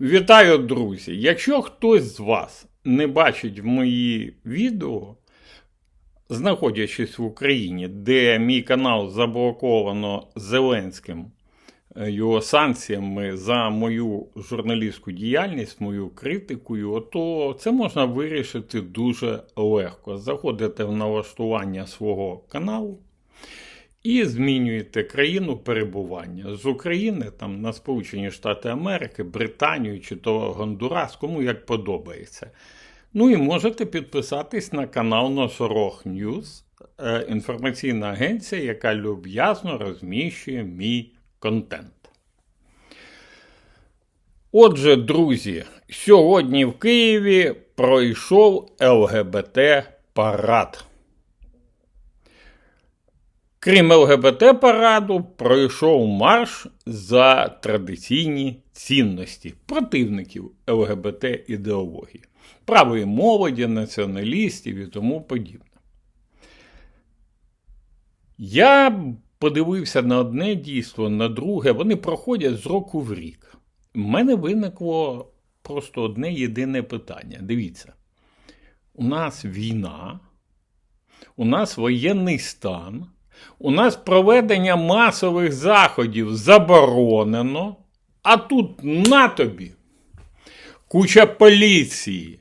Вітаю, друзі! Якщо хтось з вас не бачить мої відео, знаходячись в Україні, де мій канал заблоковано Зеленським е, його санкціями за мою журналістську діяльність, мою критикою, то це можна вирішити дуже легко. Заходите в налаштування свого каналу і змінюєте країну перебування з України там на Сполучені Штати Америки, Британію чи то Гондурас, кому як подобається. Ну і можете підписатись на канал Носорог Ньюз, е, інформаційна агенція, яка люб'язно розміщує мій контент. Отже, друзі, сьогодні в Києві пройшов ЛГБТ парад. Крім ЛГБТ параду, пройшов марш за традиційні цінності противників ЛГБТ ідеології, правої молоді, націоналістів і тому подібне. Я подивився на одне дійство, на друге, вони проходять з року в рік. У мене виникло просто одне єдине питання. Дивіться, у нас війна, у нас воєнний стан. У нас проведення масових заходів заборонено, а тут на тобі. Куча поліції,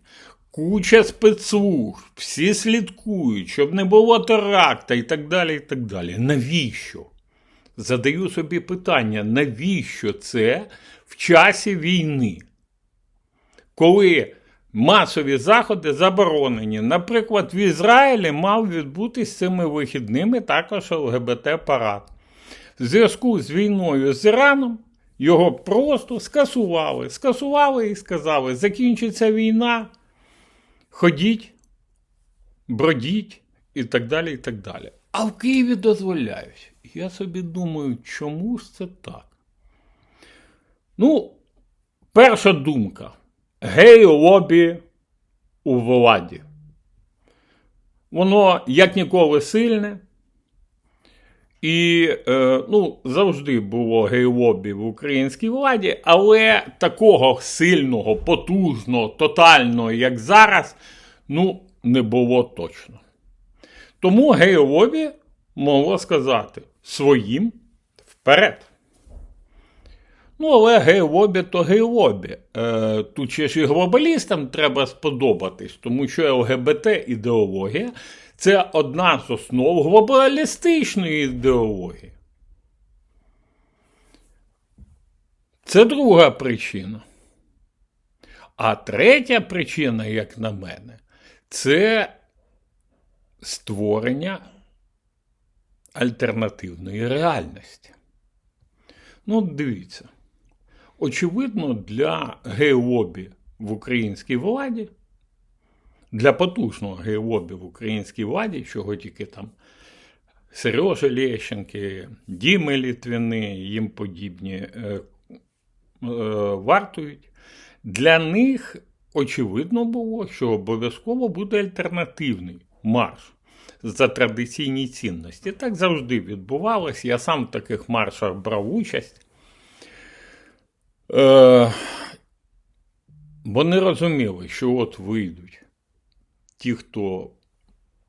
куча спецслужб, всі слідкують, щоб не було теракта і так далі. і так далі. Навіщо? Задаю собі питання, навіщо це в часі війни? Коли масові заходи заборонені. Наприклад, в Ізраїлі мав відбутись цими вихідними також ЛГБТ-парад. В зв'язку з війною з Іраном його просто скасували. Скасували і сказали: закінчиться війна, ходіть, бродіть і так далі. і так далі. А в Києві дозволяють. Я собі думаю, чому ж це так? Ну, перша думка гей-лобі у владі. Воно як ніколи сильне. І е, ну, завжди було гей-лобі в українській владі, але такого сильного, потужного, тотального, як зараз, ну, не було точно. Тому гей-лобі могло сказати своїм вперед. Ну, але гей-лобі то гей-лобі. Е, Тут ще ж і глобалістам треба сподобатись, тому що ЛГБТ-ідеологія це одна з основ глобалістичної ідеології. Це друга причина. А третя причина, як на мене, це створення альтернативної реальності. Ну, дивіться очевидно, для гей-лобі в українській владі, для потужного гей-лобі в українській владі, чого тільки там Сережа Лещенки, Діми Літвини, їм подібні е, е, вартують, для них очевидно було, що обов'язково буде альтернативний марш. За традиційні цінності. Так завжди відбувалось. Я сам в таких маршах брав участь. Е, Вони розуміли, що от вийдуть ті, хто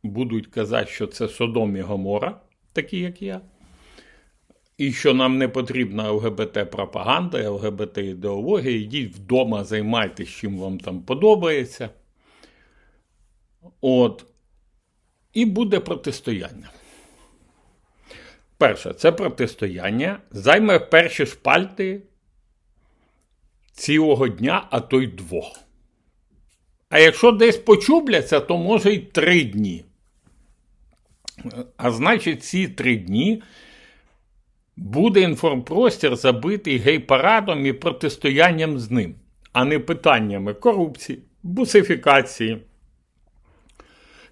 будуть казати, що це Содом і Гомора, такі як я, і що нам не потрібна ЛГБТ-пропаганда, ЛГБТ-ідеологія, йдіть вдома, займайтесь, чим вам там подобається. От. І буде протистояння. Перше, це протистояння займе перші шпальти цілого дня, а то й двох. А якщо десь почубляться, то може й три дні. А значить, ці три дні буде інформпростір забитий гей-парадом і протистоянням з ним, а не питаннями корупції, бусифікації.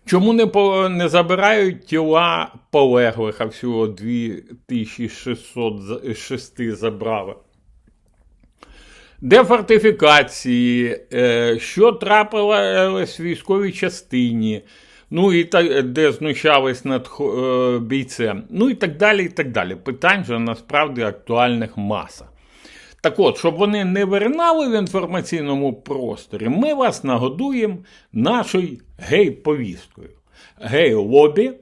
Чому не по, не забирають тіла полеглих, а всього 2606 забрали? Де фортифікації, е, що трапилось в військовій частині, ну і так, де знущались над е, бійцем, ну і так далі. і так далі. Питань же насправді актуальних маса. Так от, щоб вони не виринали в інформаційному просторі, ми вас нагодуємо нашою гей-повісткою. Гей-лобі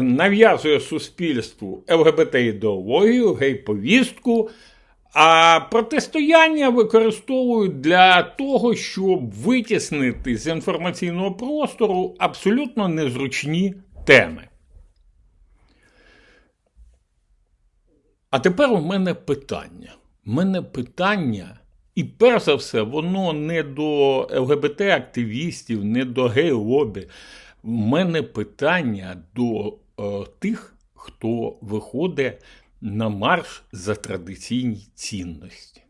нав'язує суспільству ЛГБТ-ідеологію, гей-повістку, а протистояння використовують для того, щоб витіснити з інформаційного простору абсолютно незручні теми. А тепер у мене питання. У мене питання, і перш за все, воно не до ЛГБТ-активістів, не до гей-лобі. У мене питання до е, тих, хто виходить на марш за традиційні цінності.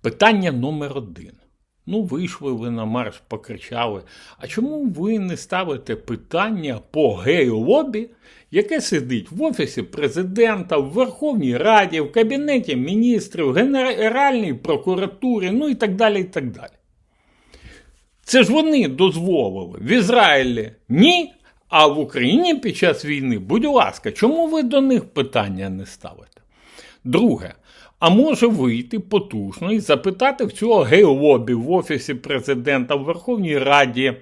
Питання номер один. Ну, вийшли ви на марш, покричали. А чому ви не ставите питання по гей-лобі, яке сидить в Офісі президента, в Верховній Раді, в Кабінеті міністрів, Генеральній прокуратурі, ну і так далі. і так далі. Це ж вони дозволили в Ізраїлі ні, а в Україні під час війни, будь ласка, чому ви до них питання не ставите? Друге, а може вийти потужно і запитати в цього гей-лобі в Офісі президента, в Верховній Раді,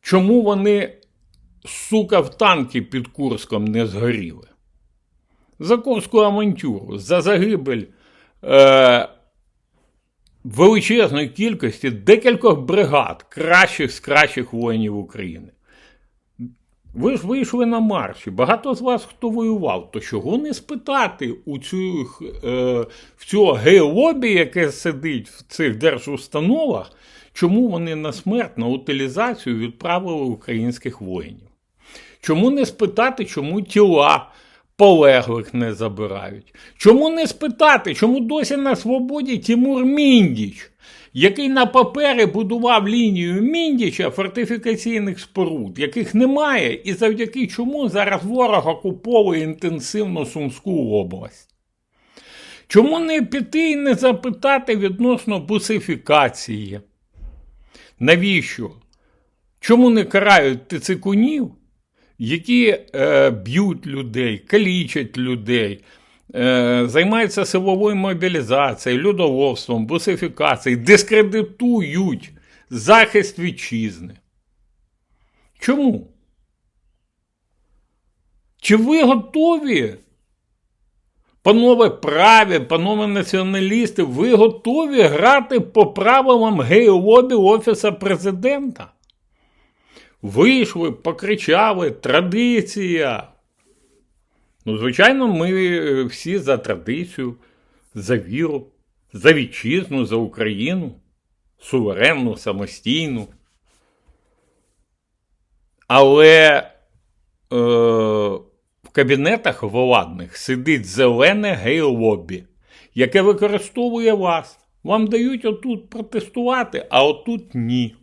чому вони, сука, в танки під Курском не згоріли? За Курську авантюру, за загибель е, величезної кількості декількох бригад, кращих з кращих воїнів України. Ви ж вийшли на марші. Багато з вас хто воював, то чого не спитати у цих, е, в цього гей-лобі, яке сидить в цих держустановах, чому вони на смерть, на утилізацію відправили українських воїнів? Чому не спитати, чому тіла полеглих не забирають? Чому не спитати, чому досі на свободі Тимур Міндіч? який на папері будував лінію Міндіча фортифікаційних споруд, яких немає, і завдяки чому зараз ворог окуповує інтенсивно Сумську область. Чому не піти і не запитати відносно бусифікації? Навіщо? Чому не карають тицикунів, які е, б'ють людей, калічать людей? Е, займаються силовою мобілізацією, людоловством, бусифікацією, дискредитують захист вітчизни. Чому? Чи ви готові, панове праві, панове націоналісти, ви готові грати по правилам гей-лобі Офіса президента? Вийшли, покричали, традиція. Ну, звичайно, ми всі за традицію, за віру, за вітчизну, за Україну, суверенну, самостійну. Але е, в кабінетах владних сидить зелене гей-лобі, яке використовує вас. Вам дають отут протестувати, а отут ні.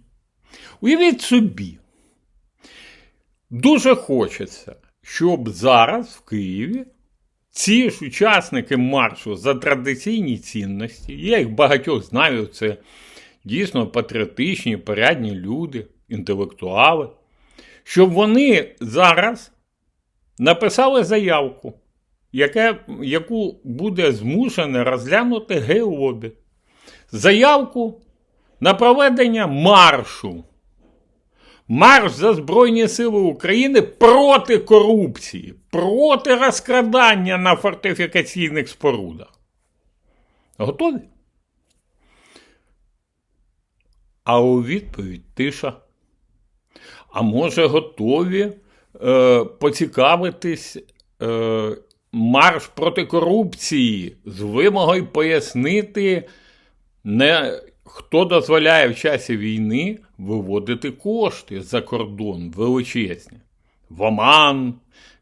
Уявіть собі, дуже хочеться щоб зараз в Києві ці ж учасники маршу за традиційні цінності, я їх багатьох знаю, це дійсно патріотичні, порядні люди, інтелектуали, щоб вони зараз написали заявку, яке, яку буде змушене розглянути геолобі. Заявку на проведення маршу Марш за Збройні Сили України проти корупції, проти розкрадання на фортифікаційних спорудах. Готові? А у відповідь тиша. А може, готові е, поцікавитись е, марш проти корупції з вимогою пояснити не Хто дозволяє в часі війни виводити кошти за кордон величезні, в Оман,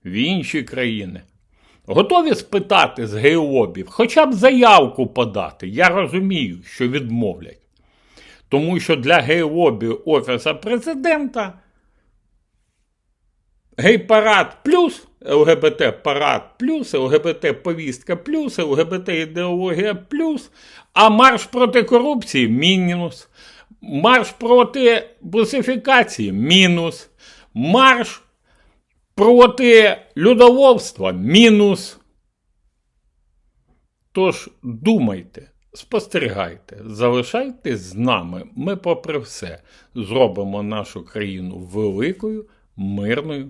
в інші країни? Готові спитати з геолобів, хоча б заявку подати. Я розумію, що відмовлять. Тому що для геобів Офіса президента гей-парад плюс ЛГБТ парад плюс, ЛГБТ повістка плюс, ЛГБТ ідеологія плюс, а марш проти корупції мінус. Марш проти бусифікації мінус. Марш проти людоловства мінус. Тож думайте, спостерігайте, залишайтесь з нами. Ми, попри все, зробимо нашу країну великою, мирною